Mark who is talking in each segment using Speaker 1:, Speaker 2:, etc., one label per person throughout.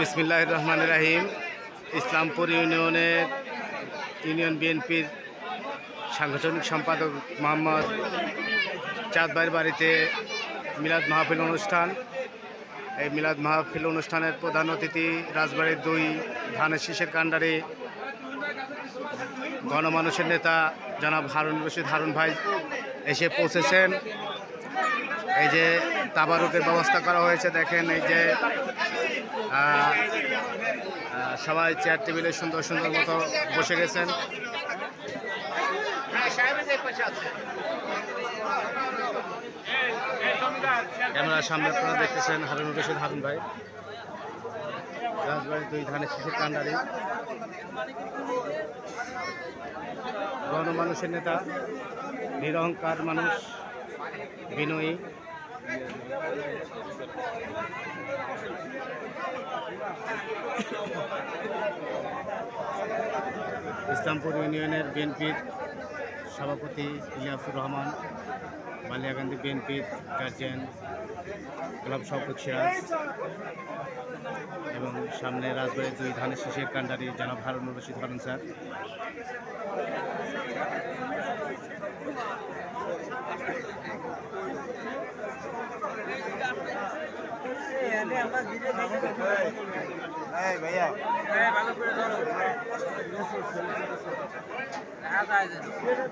Speaker 1: বিসমিল্লাহ রহমান রাহিম। ইসলামপুর ইউনিয়নের ইউনিয়ন বিএনপির সাংগঠনিক সম্পাদক মোহাম্মদ চাঁদবাইয়ের বাড়িতে মিলাদ মাহফিল অনুষ্ঠান। এই মিলাদ মাহফিল অনুষ্ঠানের প্রধান অতিথি রাজবাড়ির দুই ধানের শীষের কাণ্ডারে গণমানুষের নেতা জনাব হারুন রশিদ হারুন ভাই এসে পৌঁছেছেন। এই যে তাবারুকের ব্যবস্থা করা হয়েছে, দেখেন এই যে সবাই চেয়ার টেবিলে সুন্দর সুন্দর মতো বসে গেছেন। ক্যামেরার সামনে আপনারা দেখতেছেন হারুন রশিদ, হারুন ভাই। রাজবাড়ির দুই ধানের শিশুর কান্ডারি গণমানুষের নেতা, নিরহংকার মানুষ, বিনয়ী। ইসলামপুর ইউনিয়নের বিএনপির সভাপতি ইলিয়াসুর রহমান বালিয়াকান্দি বিএনপির গার্জিয়ান, ক্লাব সভাপতি সিরাজ এবং সামনে রাজবাড়ির দুই ধানের শীষের কান্ডারি জনাব হারুনুর রশিদ হারুন স্যার।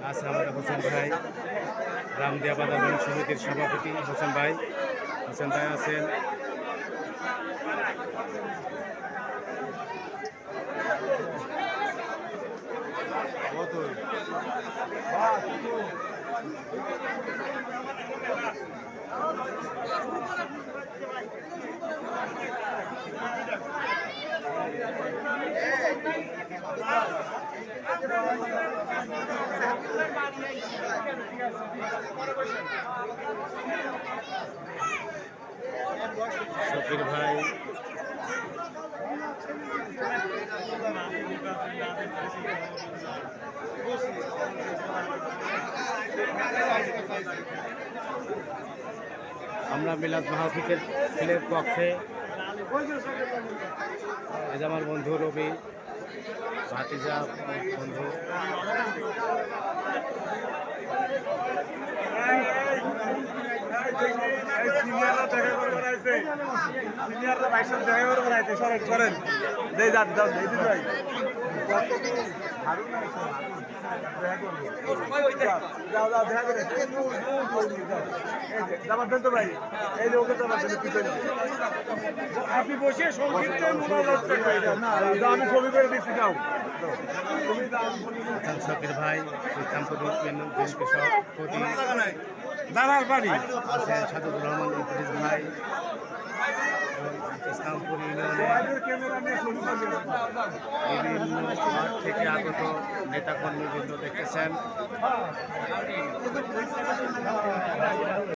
Speaker 1: আছে আমাদের হোসেন ভাই। রামদিয়া বাজার সমিতির সভাপতি হোসেন ভাই। হোসেন ভাই আছেন। শফির ভাই। আমরা মিলাদ মাহফিকের ফিলের পক্ষে। যে আমার বন্ধু রবি। ভাতিজা বন্ধু।
Speaker 2: সিনিয়ররা দেখা করে বেড়াইছে সরেন যে যান এই ভাই আপনি বসে সংক্ষিপ্ত আমি ছবি করে দিচ্ছি যাও।
Speaker 1: শফির ভাই ইসলামপুর
Speaker 2: দাদার বাড়ি।
Speaker 1: আছেন সাদুর রহমান ইদ্রিস ভাই
Speaker 2: করবেন
Speaker 1: বিভিন্ন মাঠ থেকে আগত নেতাকর্মীবৃন্দ দেখতেছেন।